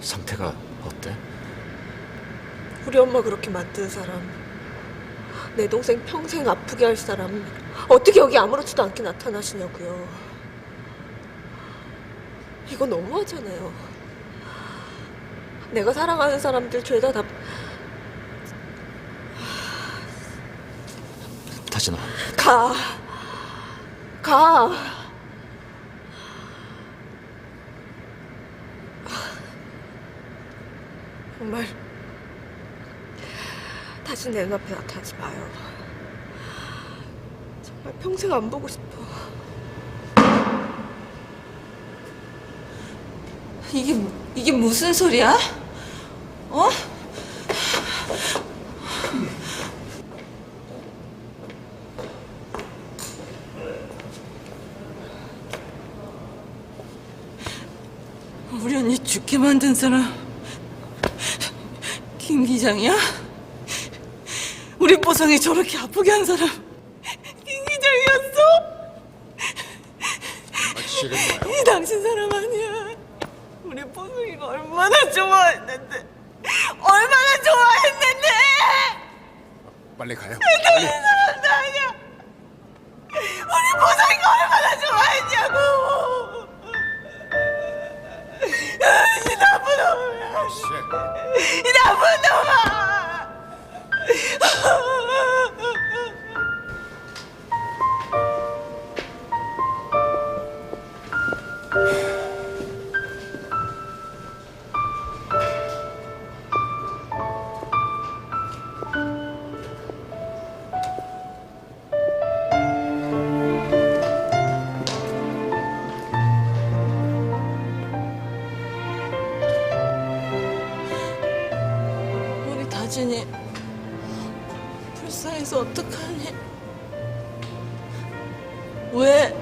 상태가 어때? 우리 엄마 그렇게 만든 사람, 내 동생 평생 아프게 할 사람, 어떻게 여기 아무렇지도 않게 나타나시냐고요. 이거 너무하잖아요. 내가 사랑하는 사람들 죄다 다 타진아 가. 가. 정말 다시 내 눈앞에 나타나지 마요. 정말 평생 안 보고 싶어. 이게 이게 무슨 소리야? 어? 우리 언니 죽게 만든 사람 김 기장이야? 우리 보성이 저렇게 아프게 한 사람 김 기장이었어? 이 당신 사람 아니야. 우리 뽀송이가 얼마나 좋아했는데. 얼마나 좋아했는데. 빨리 가요 당신 사람도 놈아. 이 나쁜 다진이 불쌍해서 어떡하니? 왜,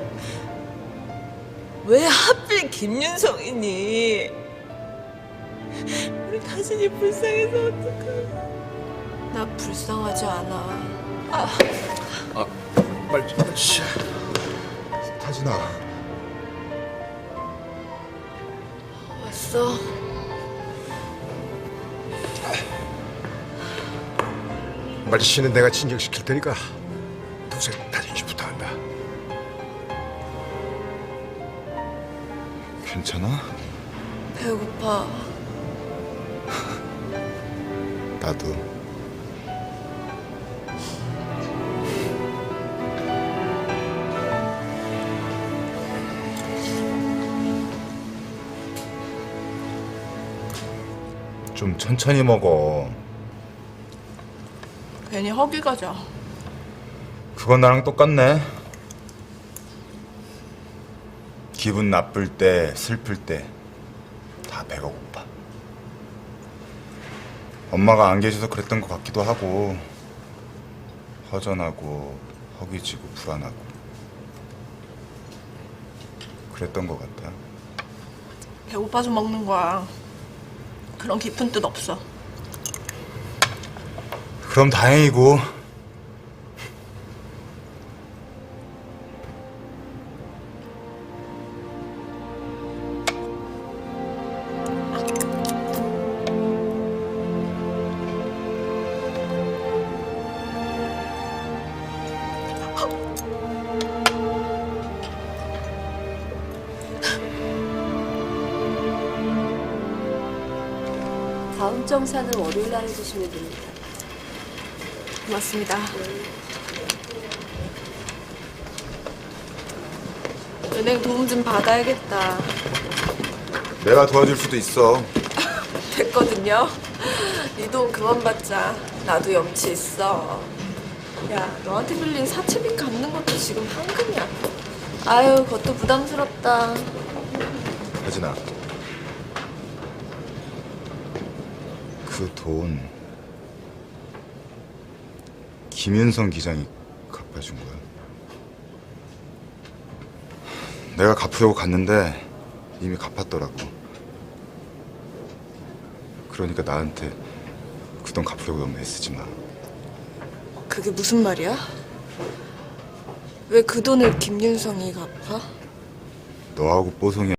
왜 하필 김윤성이니? 우리 다진이 불쌍해서 어떡하니? 나 불쌍하지 않아. 아 빨리 씨. 타진아 왔어. 빨리 쉬는 내가 진정시킬 테니까 동생 타진 씨 부탁한다 괜찮아? 배고파. 나도 좀 천천히 먹어 괜히 허기 가자. 그건 나랑 똑같네 기분 나쁠 때 슬플 때 다 배가 고파 엄마가 안 계셔서 그랬던 것 같기도 하고 허전하고 허기지고 불안하고 그랬던 것 같아 배고파서 먹는 거야. 그런 깊은 뜻 없어. 그럼 다행이고 다음 정산은 월요일 날 해주시면 됩니다. 고맙습니다. 은행 도움 좀 받아야겠다. 내가 도와줄 수도 있어 됐거든요. 네 돈 그만 받자. 나도 염치 있어. 야, 너한테 빌린 사채빚 갚는 것도 지금 한금이야. 아유, 그것도 부담스럽다. 하진아 그 돈 김윤성 기장이 갚아준 거야 내가 갚으려고 갔는데 이미 갚았더라고 그러니까 나한테 그 돈 갚으려고 너무 애쓰지 마 그게 무슨 말이야? 왜 그 돈을 김윤성이 갚아? 너하고 뽀송이